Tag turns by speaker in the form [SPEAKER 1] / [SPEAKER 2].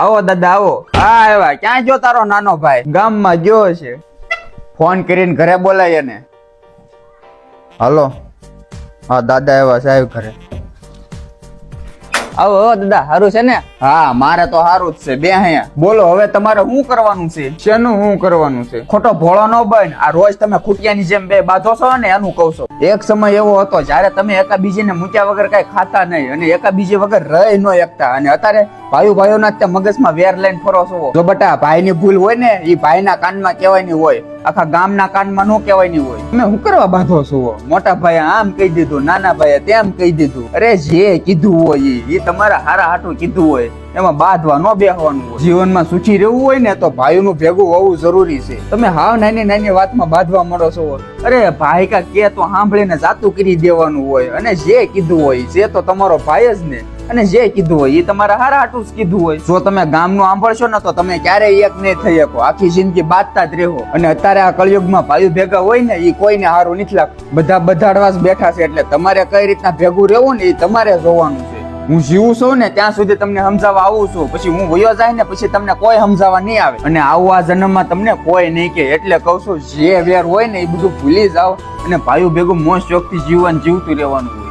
[SPEAKER 1] આવો દાદા, આવો. હા, આવ્યા. ક્યાં જો તારો નાનો ભાઈ? ગામમાં ગયો છે. ફોન કરીને ઘરે બોલાય એને. હાલો. હા, દાદા આવ્યા સાહેબ ઘરે.
[SPEAKER 2] આવો આવો દાદા સારું છે ને?
[SPEAKER 1] હા મારે તો સારું જ છે. બે અહીંયા. બોલો હવે તમારે શું કરવાનું છે? શેનું શું કરવાનું છે? ખોટો ભોળો ન બન. આ રોજ તમે ખૂટિયાની જેમ બે બાંધો છો ને એનું કહું છો. એક સમય એવો હતો જ્યારે તમે એકાબીજીને મૂક્યા વગર કઈ ખાતા નહીં અને એકાબીજી વગર રહી ન એકતા. અને અત્યારે ભાઈઓ ભાઈઓના જ તે મગજમાં વેર લઈને ફરો છો. જો બટા ભાઈની ભૂલ હોય ને એ ભાઈના કાનમાં કહેવાની હોય. આખા ગામના કાનમાં ન કહેવાની હોય. તમે હું કરવા બાંધો છો? મોટા ભાઈ આમ કહી દીધું, નાના ભાઈ તેમ કહી દીધું. અરે જે કીધું હોય ઈ તમારા હારા હાટું કીધું હોય, એમાં બાંધવા ન બેહવાનું હોય. જીવનમાં સુખી રહેવું હોય ને તો ભાઈઓનું ભેગું હોવું જરૂરી છે. તમે હાવ નાની નાની વાતમાં બાંધવા મળો છો. અરે ભાઈ કા કે તો સાંભળીને જાતું કરી દેવાનું હોય. અને જે કીધું હોય જે તો તમારો ભાઈ જ ને. અને જે કીધું હોય એ તમારા હારા હાટું કીધું હોય. જો તમે ગામનું સાંભળશો ને તો તમે ક્યારેય એક નહીં થઈ શકો. આખી જિંદગી બાંધતા જ રહો. અને અત્યારે આ કળિયુગમાં ભાઈઓ ભેગા હોય ને એ કોઈને હારું નથી લાગતું. બધા બધાડવા જ બેઠા છે એટલે તમારે કઈ રીતના ભેગું રહેવું ને એ તમારે જોવાનું છે. હું જીવું છું ને ત્યાં સુધી તમને સમજાવવા આવું છું. પછી હું વયો જાય ને પછી તમને કોઈ સમજાવવા નહીં આવે. અને આવું આ જન્મમાં તમને કોઈ નહીં કે એટલે કહું છું, જે વેર હોય ને એ બધું ભૂલી જાઓ. અને ભાઈઓ ભેગું મોજ શોખથી જીવન જીવતું રહેવાનું હોય.